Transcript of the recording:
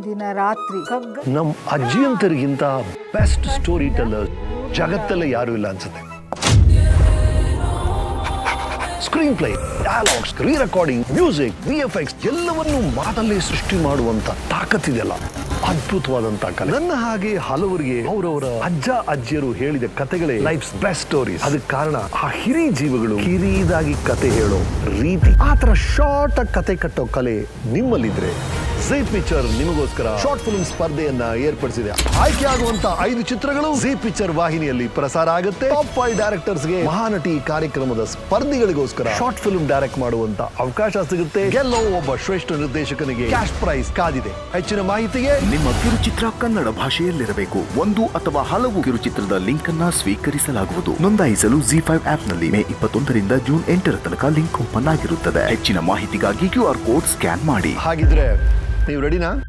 ಒಂದಿನ ರಾತ್ರಿ ನಮ್ಮ ನಮ್ ಅಜ್ಜಿಯಂತರಿಗಿಂತ ಬೆಸ್ಟ್ ಸ್ಟೋರಿ ಟೆಲ್ಲರ್ ಜಗತ್ತಲ್ಲೇ ಯಾರು ಇಲ್ಲ ಅನ್ಸುತ್ತೆ. Screenplay dialogues re recording music V F X ಎಲ್ಲವನ್ನೂ ಮಾತಲ್ಲೇ ಸೃಷ್ಟಿ ಮಾಡುವಂತ ತಾಕತ್ತಿದೆಯಲ್ಲ ಅದ್ಭುತವಾದಂತ ಕಲೆ. ನನ್ನ ಹಾಗೆ ಹಲವರಿಗೆ ಅವರವರ ಅಜ್ಜ, ಅಜ್ಜಿಯರು ಹೇಳಿದ ಕತೆಗಳೇ ಲೈಫ್ ಬೆಸ್ಟ್ ಸ್ಟೋರೀಸ್ ಅದಕ್ಕೆ ಕಾರಣ ಆ ಹಿರಿ ಜೀವಗಳು ಕಿರಿದಾಗಿ ಕತೆ ಹೇಳೋ ರೀತಿ. ಆತರ ಶಾರ್ಟ್ ಆಗಿ ಕತೆ ಕಟ್ಟೋ ಕಲೆ ನಿಮ್ಮಲ್ಲಿದ್ರೆ ಜಿ ಪಿಕ್ಚರ್ ನಿಮಗೋಸ್ಕರ ಶಾರ್ಟ್ ಫಿಲ್ಮ್ ಸ್ಪರ್ಧೆಯನ್ನ ಏರ್ಪಡಿಸಿದೆ. ಆಯ್ಕೆ ಆಗುವಂತ ಐದು ಚಿತ್ರಗಳು ಜಿ ಪಿಕ್ಚರ್ ವಾಹಿನಿಯಲ್ಲಿ ಪ್ರಸಾರ ಆಗುತ್ತೆ. ಟಾಪ್ ಫೈವ್ ಡೈರೆಕ್ಟರ್ಸ್ಗೆ ಮಹಾನಟಿ ಕಾರ್ಯಕ್ರಮದ ಸ್ಪರ್ಧಿಗಳಿಗೋಸ್ಕರ ಶಾರ್ಟ್ ಫಿಲ್ಮ್ ಡೈರೆಕ್ಟ್ ಮಾಡುವಂತ ಅವಕಾಶ ಸಿಗುತ್ತೆ. ಗೆಲ್ಲೋ ಒಬ್ಬ ಶ್ರೇಷ್ಠ ನಿರ್ದೇಶಕನಿಗೆ ಕ್ಯಾಶ್ ಪ್ರೈಸ್ ಕಾದಿದೆ. ಹೆಚ್ಚಿನ ಮಾಹಿತಿಗೆ ನಿಮ್ಮ ಕಿರುಚಿತ್ರ ಕನ್ನಡ ಭಾಷೆಯಲ್ಲಿರಬೇಕು. ಒಂದು ಅಥವಾ ಹಲವು ಕಿರುಚಿತ್ರದ ಲಿಂಕ್ ಅನ್ನ ಸ್ವೀಕರಿಸಲಾಗುವುದು. ನೋಂದಾಯಿಸಲು ಜಿ ಫೈವ್ ಆಪ್ನಲ್ಲಿ ಮೇ ಇಪ್ಪತ್ತೊಂದರಿಂದ ಜೂನ್ ಎಂಟರ ತನಕ ಲಿಂಕ್ ಓಪನ್ ಆಗಿರುತ್ತದೆ. ಹೆಚ್ಚಿನ ಮಾಹಿತಿಗಾಗಿ ಕ್ಯೂ ಆರ್ ಕೋಡ್ ಸ್ಕ್ಯಾನ್ ಮಾಡಿ. ಹಾಗಿದ್ರೆ யூ ரெடினா